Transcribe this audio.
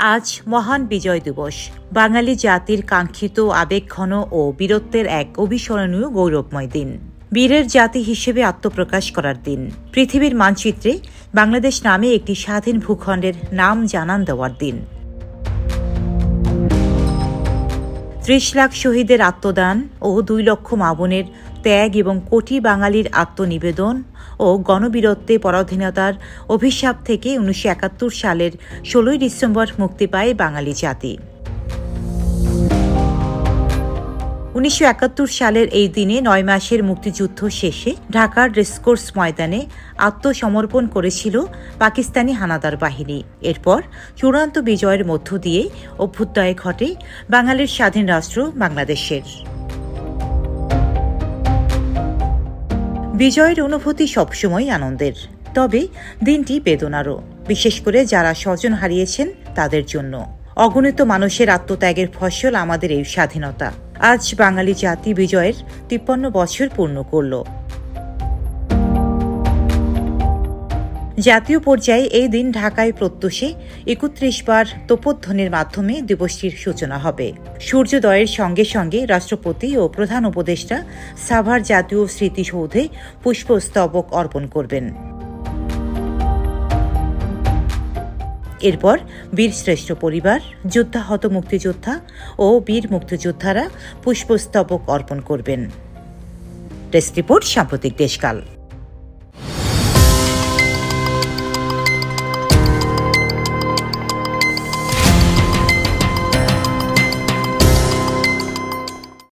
আজ মহান বিজয় দিবস। বাঙালি জাতির কাঙ্ক্ষিত আবেগঘন ও বীরত্বের এক অবিস্মরণীয় গৌরবময় দিন। বীরের জাতি হিসেবে আত্মপ্রকাশ করার দিন। পৃথিবীর মানচিত্রে বাংলাদেশ নামে একটি স্বাধীন ভূখণ্ডের নাম জানান দেওয়ার দিন। ত্রিশ লাখ শহীদের আত্মদান ও দুই লক্ষ মাবনের ত্যাগ এবং কোটি বাঙালির আত্মনিবেদন ও গণবীরত্বে পরাধীনতার অভিশাপ থেকে উনিশশো একাত্তর সালের ষোলোই ডিসেম্বর মুক্তি পায় বাঙালি জাতি। উনিশশো একাত্তর সালের এই দিনে নয় মাসের মুক্তিযুদ্ধ শেষে ঢাকার রেসকোর্স ময়দানে আত্মসমর্পণ করেছিল পাকিস্তানি হানাদার বাহিনী। এরপর চূড়ান্ত বিজয়ের মধ্য দিয়ে অভ্যুদয় ঘটে বাঙালির স্বাধীন রাষ্ট্র বাংলাদেশের। বিজয়ের অনুভূতি সবসময় আনন্দের, তবে দিনটি বেদনারও, বিশেষ করে যারা স্বজন হারিয়েছেন তাদের জন্য। অগণিত মানুষের আত্মত্যাগের ফসল আমাদের এই স্বাধীনতা। আজ বাঙালি জাতি বিজয়ের তিপ্পান্ন বছর পূর্ণ করল। জাতীয় পর্যায়ে এই দিন ঢাকায় প্রত্যুষে একত্রিশ বার তোপধ্বনির মাধ্যমে দিবসটির সূচনা হবে। সূর্যোদয়ের সঙ্গে সঙ্গে রাষ্ট্রপতি ও প্রধান উপদেষ্টা সাভার জাতীয় স্মৃতিসৌধে পুষ্পস্তবক অর্পণ করবেন। এরপর বীরশ্রেষ্ঠ পরিবার যোদ্ধাহত মুক্তিযোদ্ধা ও বীর মুক্তিযোদ্ধারা পুষ্পস্তবক অর্পণ করবেন। রিপোর্ট সাম্প্রতিক দেশকাল।